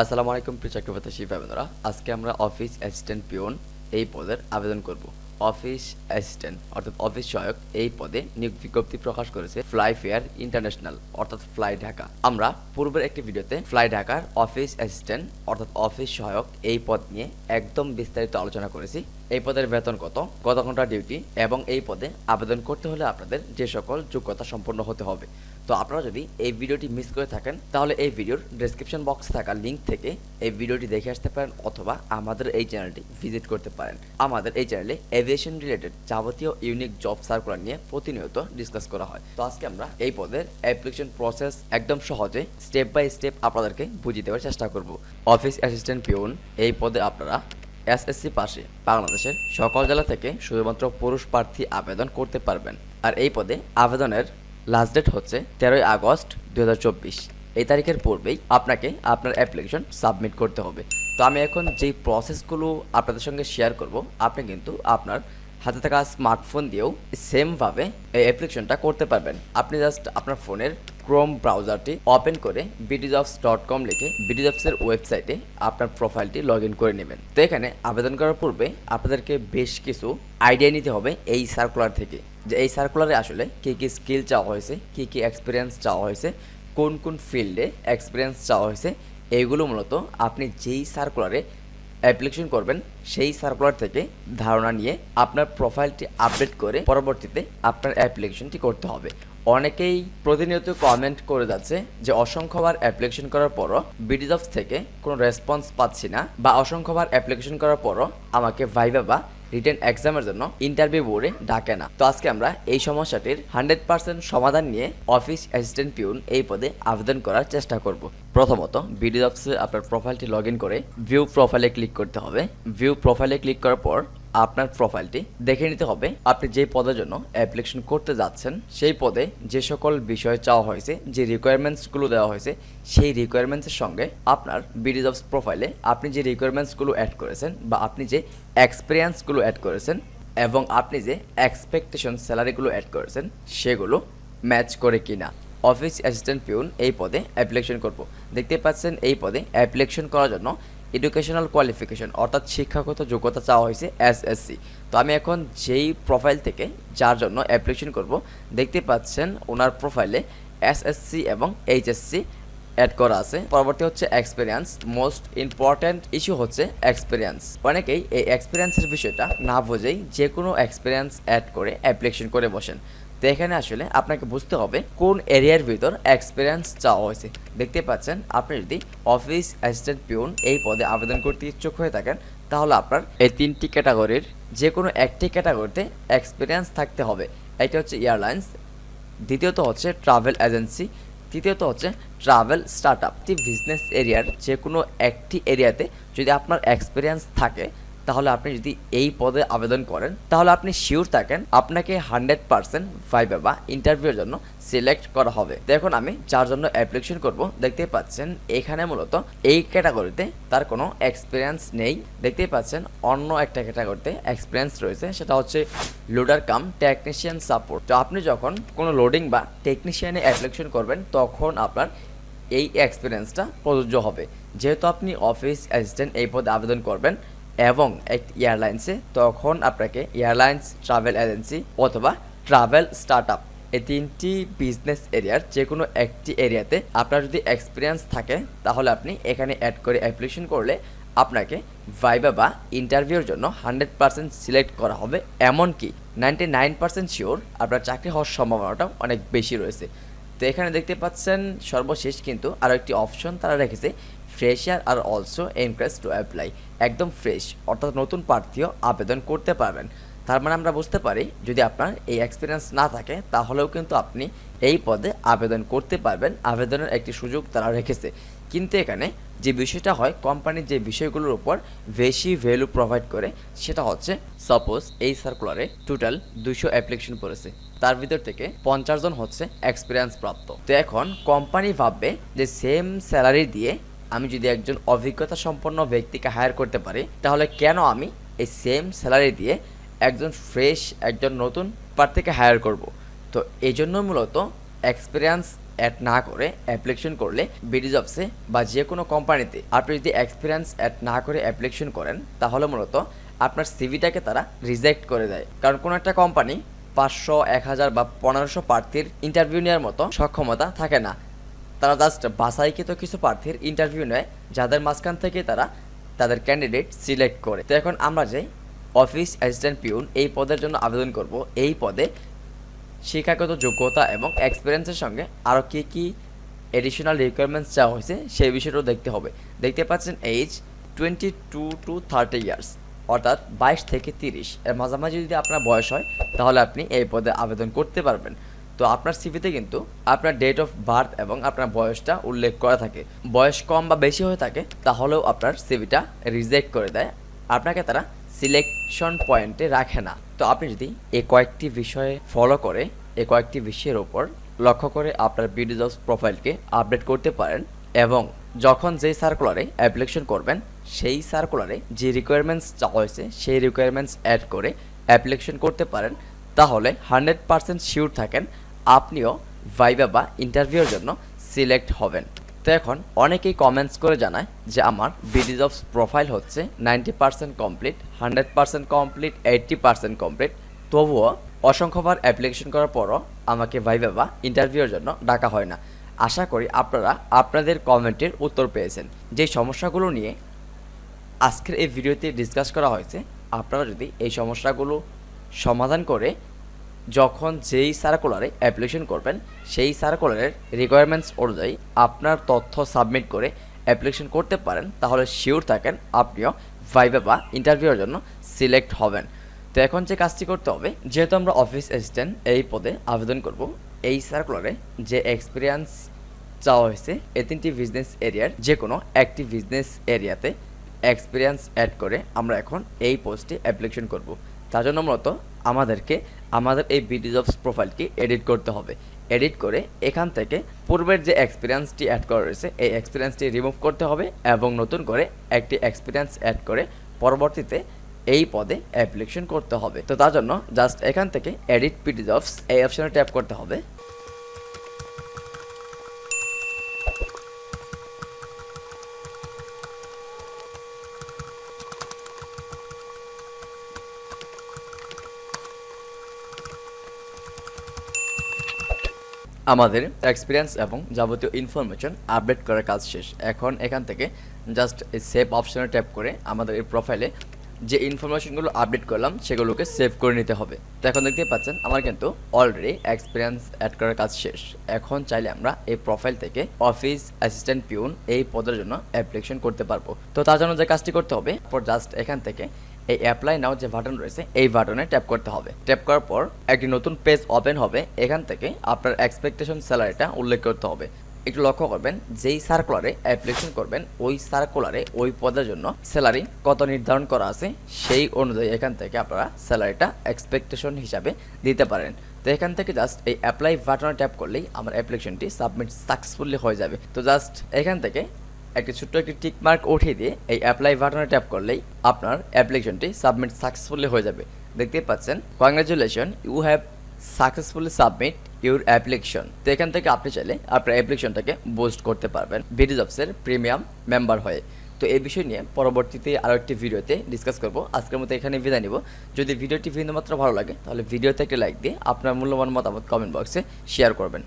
আসসালামু আলাইকুম শিবা বন্ধুরা আজকে আমরা অফিস অ্যাসিস্ট্যান্ট পিওন এই পদের আবেদন করব। অফিস অ্যাসিস্ট্যান্ট, অর্থাৎ অফিস সহায়ক, এই পদে নিয়োগ বিজ্ঞপ্তি প্রকাশ করেছে ফ্লাই ফেয়ার ইন্টারন্যাশনাল অর্থাৎ ফ্লাই ঢাকা আমরা পূর্বের একটি ভিডিওতে ফ্লাই ঢাকার অফিস অ্যাসিস্ট্যান্ট, অর্থাৎ অফিস সহায়ক, এই পদ নিয়ে একদম বিস্তারিত আলোচনা করেছি। এই পদের বেতন কত কত ঘণ্টা ডিউটি এবং এই পদে আবেদন করতে হলে আপনাদের যে সকল যোগ্যতা সম্পন্ন হতে হবে। তো আপনারা যদি এই ভিডিওটি মিস করে থাকেন, তাহলে এই ভিডিওর ডেসক্রিপশন বক্সে থাকা লিঙ্ক থেকে এই ভিডিওটি দেখে আসতে পারেন অথবা আমাদের এই চ্যানেলটি ভিজিট করতে পারেন। আমাদের এই চ্যানেলে এভিয়েশন রিলেটেড যাবতীয় ইউনিক জব সার্কুলার নিয়ে প্রতিনিয়ত ডিসকাস করা হয়। তো আজকে আমরা এই পদের অ্যাপ্লিকেশন প্রসেস একদম সহজে স্টেপ বাই স্টেপ আপনাদেরকে বুঝিয়ে দেওয়ার চেষ্টা করব। অফিস অ্যাসিস্ট্যান্ট পিওন, এই পদে আপনারা এসএসসি পাশে বাংলাদেশের সকল জেলা থেকে শুধুমাত্র পুরুষ প্রার্থী আবেদন করতে পারবেন। আর এই পদে আবেদনের লাস্ট ডেট হচ্ছে তেরোই আগস্ট দু হাজার চব্বিশ। এই তারিখের পূর্বেই আপনাকে আপনার অ্যাপ্লিকেশন সাবমিট করতে হবে। তো আমি এখন যেই প্রসেসগুলো আপনাদের সঙ্গে শেয়ার করব, আপনি কিন্তু আপনার হাতে থাকা স্মার্টফোন দিয়েও সেমভাবে এই অ্যাপ্লিকেশনটা করতে পারবেন। আপনি জাস্ট আপনার ফোনের ক্রোম ব্রাউজারটি ওপেন করে বিডিজবস ডট কম লিখে বিডিজবসের ওয়েবসাইটে আপনার প্রোফাইলটি লগ ইন করে নেবেন। তো এখানে আবেদন করার পূর্বে আপনাদেরকে বেশ কিছু আইডিয়া নিতে হবে এই সার্কুলার থেকে। যে এই সার্কুলারে আসলে কী কী স্কিল চাওয়া হয়েছে, কী কী এক্সপিরিয়েন্স চাওয়া হয়েছে, কোন কোন ফিল্ডে এক্সপিরিয়েন্স চাওয়া হয়েছে এইগুলো মূলত আপনি যেই সার্কুলারে অ্যাপ্লিকেশন করবেন, সেই সার্কুলার থেকে ধারণা নিয়ে আপনার প্রোফাইলটি আপডেট করে পরবর্তীতে আপনার অ্যাপ্লিকেশনটি করতে হবে। অনেকেই প্রতিনিয়ত কমেন্ট করে যাচ্ছে যে অসংখ্যবার অ্যাপ্লিকেশন করার পরও বিডিজবস থেকে কোনো রেসপন্স পাচ্ছি না বা অসংখ্যবার অ্যাপ্লিকেশন করার পরও আমাকে ভাইবা বা রিটেন এক্সামের জন্য ইন্টারভিউ বোর্ডে ডাকে না। তো আজকে আমরা এই সমস্যাটির হান্ড্রেড পার্সেন্ট সমাধান নিয়ে অফিস অ্যাসিস্ট্যান্ট পিউন এই পদে আবেদন করার চেষ্টা করব। প্রথমত বিডি আপনার প্রোফাইলটি লগ করে ভিউ প্রোফাইলে ক্লিক করতে হবে। ভিউ প্রোফাইলে ক্লিক করার পর আপনার প্রোফাইলটি দেখে নিতে হবে। আপনি যে পদের জন্য অ্যাপ্লিকেশন করতে যাচ্ছেন, সেই পদে যে সকল বিষয় চাওয়া হয়েছে, যে রিকোয়ারমেন্টসগুলো দেওয়া হয়েছে, সেই রিকোয়ারমেন্টসের সঙ্গে আপনার বিডি জবস প্রোফাইলে আপনি যে রিকোয়ারমেন্টসগুলো অ্যাড করেছেন বা আপনি যে এক্সপিরিয়েন্সগুলো অ্যাড করেছেন এবং আপনি যে এক্সপেকটেশন স্যালারিগুলো অ্যাড করেছেন, সেগুলো ম্যাচ করে কিনা। অফিস অ্যাসিস্ট্যান্ট পিউন এই পদে অ্যাপ্লিকেশন করব। দেখতে পাচ্ছেন এই পদে অ্যাপ্লিকেশন করার জন্য এডুকেশনাল কোয়ালিফিকেশন অর্থাৎ শিক্ষাগত যোগ্যতা চাওয়া হয়েছে এসএসসি তো আমি এখন যেই প্রোফাইল থেকে যার জন্য অ্যাপ্লিকেশন করব, দেখতে পাচ্ছেন ওনার প্রোফাইলে এসএসসি এবং এইচএসসি অ্যাড করা আছে। পরবর্তী হচ্ছে এক্সপিরিয়েন্স মোস্ট ইম্পর্ট্যান্ট ইস্যু হচ্ছে এক্সপিরিয়েন্স অনেকেই এই এক্সপিরিয়েন্সের বিষয়টা না বুঝেই যে কোনো এক্সপিরিয়েন্স অ্যাড করে অ্যাপ্লিকেশন করে বসেন। তো এখানে আসলে আপনাকে বুঝতে হবে কোন এরিয়ার ভিতর এক্সপিরিয়েন্স চাওয়া হয়েছে। দেখতে পাচ্ছেন, আপনি যদি অফিস অ্যাসিস্ট্যান্ট পিউন এই পদে আবেদন করতে ইচ্ছুক হয়ে থাকেন, তাহলে আপনার এই তিনটি ক্যাটাগরির যে কোনো একটি ক্যাটাগরিতে এক্সপিরিয়েন্স থাকতে হবে। এটা হচ্ছে এয়ারলাইন্স দ্বিতীয়ত হচ্ছে ট্রাভেল এজেন্সি তৃতীয়ত হচ্ছে ট্রাভেল স্টার্ট আপ বিজনেস এরিয়ার যে কোনো একটি এরিয়াতে যদি আপনার এক্সপিরিয়েন্স থাকে তাহলে আপনি যদি এই পদে আবেদন করেন, তাহলে আপনি শিওর থাকেন আপনাকে হান্ড্রেড পার্সেন্ট ভাইবে বা ইন্টারভিউর জন্য সিলেক্ট করা হবে। দেখুন, আমি যার জন্য অ্যাপ্লিকেশন করব দেখতে পাচ্ছেন এখানে মূলত এই ক্যাটাগরিতে তার কোনো এক্সপিরিয়েন্স নেই। দেখতেই পাচ্ছেন অন্য একটা ক্যাটাগরিতে এক্সপিরিয়েন্স রয়েছে, সেটা হচ্ছে লোডার কাম টেকনিশিয়ান সাপোর্ট তো আপনি যখন কোনো লোডিং বা টেকনিশিয়ানে অ্যাপ্লিকেশন করবেন, তখন আপনার এই এক্সপিরিয়েন্সটা প্রযোজ্য হবে। যেহেতু আপনি অফিস অ্যাসিস্ট্যান্ট এই পদে আবেদন করবেন এবং একটি এয়ারলাইন্সে তখন আপনাকে এয়ারলাইন্স ট্রাভেল এজেন্সি অথবা ট্রাভেল স্টার্ট আপ এই তিনটি বিজনেস এরিয়ার যে কোনো একটি এরিয়াতে আপনার যদি এক্সপিরিয়েন্স থাকে, তাহলে আপনি এখানে অ্যাড করে অ্যাপ্লিকেশন করলে আপনাকে ভাইবা বা ইন্টারভিউর জন্য হান্ড্রেড পার্সেন্ট সিলেক্ট করা হবে। এমনকি নাইনটি নাইন পার্সেন্ট শিওর আপনার চাকরি হওয়ার সম্ভাবনাটাও অনেক বেশি রয়েছে। তো এখানে দেখতে পাচ্ছেন সর্বশেষ কিন্তু আরও একটি অপশন তারা রেখেছে ফ্রেশার আর অলসো এনকারেজ টু অ্যাপ্লাই একদম ফ্রেশ অর্থাৎ নতুন প্রার্থীও আবেদন করতে পারবেন। তার মানে আমরা বুঝতে পারি, যদি আপনার এই এক্সপিরিয়েন্স না থাকে, তাহলেও কিন্তু আপনি এই পদে আবেদন করতে পারবেন। আবেদনের একটি সুযোগ তারা রেখেছে। কিন্তু এখানে যে বিষয়টা হয় কোম্পানির যে বিষয়গুলোর উপর বেশি ভ্যালু প্রোভাইড করে, সেটা হচ্ছে সাপোজ এই সার্কুলারে টোটাল দুশো অ্যাপ্লিকেশন পড়েছে। তার ভিতর থেকে পঞ্চাশ জন হচ্ছে এক্সপিরিয়েন্স প্রাপ্ত। তো এখন কোম্পানি ভাববে যে সেম স্যালারি দিয়ে আমি যদি একজন অভিজ্ঞতা সম্পন্ন ব্যক্তিকে হায়ার করতে পারি, তাহলে কেন আমি এই সেম স্যালারি দিয়ে একজন ফ্রেশ একজন নতুন প্রার্থীকে হায়ার করব? তো এই জন্য মূলত এক্সপিরিয়েন্স অ্যাড না করে অ্যাপ্লিকেশন করলে বিডি জবসে বা যে কোনো কোম্পানিতে আপনি যদি এক্সপিরিয়েন্স অ্যাড না করে অ্যাপ্লিকেশন করেন, তাহলে মূলত আপনার সিভিটাকে তারা রিজেক্ট করে দেয়। কারণ কোনো একটা কোম্পানি পাঁচশো, এক হাজার বা পনেরোশো প্রার্থীর ইন্টারভিউ নেওয়ার মতো সক্ষমতা থাকে না। তারা জাস্ট বাছাইকৃত কিছু প্রার্থীর ইন্টারভিউ নেয়, যাদের মাঝখান থেকে তারা তাদের ক্যান্ডিডেট সিলেক্ট করে। তো এখন আমরা যে অফিস অ্যাসিস্ট্যান্ট পিউন, এই পদের জন্য আবেদন করব। এই পদে শিক্ষাগত যোগ্যতা এবং এক্সপিরিয়েন্সের সঙ্গে আরও কী কী এডিশনাল রিকোয়ারমেন্টস চাওয়া হয়েছে, সেই বিষয়টাও দেখতে হবে। দেখতে পাচ্ছেন age twenty two to thirty years অর্থাৎ বাইশ থেকে তিরিশ। এর মাঝামাঝি যদি আপনার বয়স হয়, তাহলে আপনি এই পদে আবেদন করতে পারবেন। তো আপনার সিভিতে কিন্তু আপনার ডেট অফ বার্থ এবং আপনার বয়সটা উল্লেখ করা থাকে। বয়স কম বা বেশি হয়ে থাকে, তাহলেও আপনার সিভিটা রিজেক্ট করে দেয়। আপনাকে তারা সিলেকশন পয়েন্টে রাখে না। তো আপনি যদি এ কয়েকটি বিষয়ে ফলো করে, এ কয়েকটি বিষয়ের ওপর লক্ষ্য করে আপনার বিডিজস প্রোফাইলকে আপডেট করতে পারেন এবং যখন যেই সার্কুলারে অ্যাপ্লিকেশন করবেন, সেই সার্কুলারে যে রিকোয়ারমেন্টস চাওয়া হয়েছে সেই রিকোয়ারমেন্টস অ্যাড করে অ্যাপ্লিকেশন করতে পারেন, তাহলে হান্ড্রেড পারসেন্ট শিওর থাকেন আপনিও ভাইবা বা ইন্টারভিউর জন্য সিলেক্ট হবেন। তো এখন অনেকেই কমেন্টস করে জানায় যে আমার বিডিজ অফ প্রোফাইল হচ্ছে ninety percent complete hundred percent complete eighty percent complete তবুও অসংখ্যবার অ্যাপ্লিকেশন করার পরও আমাকে ভাইবা বা ইন্টারভিউর জন্য ডাকা হয় না। আশা করি আপনারা আপনাদের কমেন্টের উত্তর পেয়েছেন। যে সমস্যাগুলো নিয়ে আজকের এই ভিডিওতে ডিসকাস করা হয়েছে, আপনারা যদি এই সমস্যাগুলো সমাধান করে যখন যেই সার্কুলারে অ্যাপ্লিকেশন করবেন, সেই সার্কুলারের রিকোয়ারমেন্টস অনুযায়ী আপনার তথ্য সাবমিট করে অ্যাপ্লিকেশন করতে পারেন, তাহলে শিওর থাকেন আপনিও ভাইবে বা ইন্টারভিউর জন্য সিলেক্ট হবেন। তো এখন যে কাজটি করতে হবে, যেহেতু আমরা অফিস অ্যাসিস্ট্যান্ট এই পদে আবেদন করব। এই সার্কুলারে যে এক্সপিরিয়েন্স চাওয়া হয়েছে, এই তিনটি বিজনেস এরিয়ার যে কোনো একটি বিজনেস এরিয়াতে এক্সপিরিয়েন্স অ্যাড করে আমরা এখন এই পোস্টে অ্যাপ্লিকেশন করব। তার জন্য মূলত আমাদেরকে আমাদের এই বিডি জবস প্রোফাইলকে এডিট করতে হবে। এডিট করে এখান থেকে পূর্বের যে এক্সপিরিয়েন্সটি অ্যাড করা রয়েছে, এই এক্সপিরিয়েন্সটি রিমুভ করতে হবে এবং নতুন করে একটি এক্সপিরিয়েন্স অ্যাড করে পরবর্তীতে এই পদে অ্যাপ্লিকেশন করতে হবে। তো তার জন্য জাস্ট এখান থেকে এডিট পিডি জবস এই অপশনে ট্যাপ করতে হবে। আমাদের এক্সপিরিয়েন্স এবং যাবতীয় ইনফরমেশন আপডেট করার কাজ শেষ। এখন এখান থেকে জাস্ট সেভ অপশনে ট্যাপ করে আমাদের এই প্রোফাইলে যে ইনফরমেশনগুলো আপডেট করলাম, সেগুলোকে সেভ করে নিতে হবে। তো এখন দেখতে পাচ্ছেন, আমার কিন্তু অলরেডি এক্সপিরিয়েন্স অ্যাড করার কাজ শেষ। এখন চাইলে আমরা এই প্রোফাইল থেকে অফিস অ্যাসিস্ট্যান্ট পিউন এই পদের জন্য অ্যাপ্লিকেশন করতে পারব। তো তার জন্য যে কাজটি করতে হবে জাস্ট এখান থেকে এই অ্যাপ্লাই নাও যে বাটন রয়েছে, এই বাটনে ট্যাপ করতে হবে। ট্যাপ করার পর একটি নতুন পেজ ওপেন হবে। এখান থেকে আপনার এক্সপেকটেশন স্যালারিটা উল্লেখ করতে হবে। একটু লক্ষ্য করবেন, যেই সার্কুলারে অ্যাপ্লিকেশন করবেন, ওই সার্কুলারে ওই পদের জন্য স্যালারি কত নির্ধারণ করা আছে, সেই অনুযায়ী এখান থেকে আপনারা স্যালারিটা এক্সপেকটেশন হিসাবে দিতে পারেন। তো এখান থেকে জাস্ট এই অ্যাপ্লাই বাটনে ট্যাপ করলেই আমার অ্যাপ্লিকেশনটি সাবমিট সাকসেসফুলি হয়ে যাবে। তো জাস্ট এখান থেকে একটি ছোট্ট একটি টিক মার্ক উঠিয়ে দিয়ে এই অ্যাপ্লাই বাটনে ট্যাপ করলেই আপনার অ্যাপ্লিকেশনটি সাবমিট সাকসেসফুলি হয়ে যাবে। দেখতেই পাচ্ছেন congratulation you have successfully submit your application তো এখান থেকে আপনি চাইলে আপনার অ্যাপ্লিকেশনটাকে বুস্ট করতে পারবেন বিডি জবসের প্রিমিয়াম মেম্বার হয়ে। তো এই বিষয় নিয়ে পরবর্তীতে আরও একটি ভিডিওতে ডিসকাস করব। আজকের মতো এখানে বিদায় নিব। যদি ভিডিওটি ভিন্ন বিন্দুমাত্র ভালো লাগে, তাহলে ভিডিওতে একটি লাইক দিয়ে আপনার মূল্যবান মতামত কমেন্ট বক্সে শেয়ার করবেন।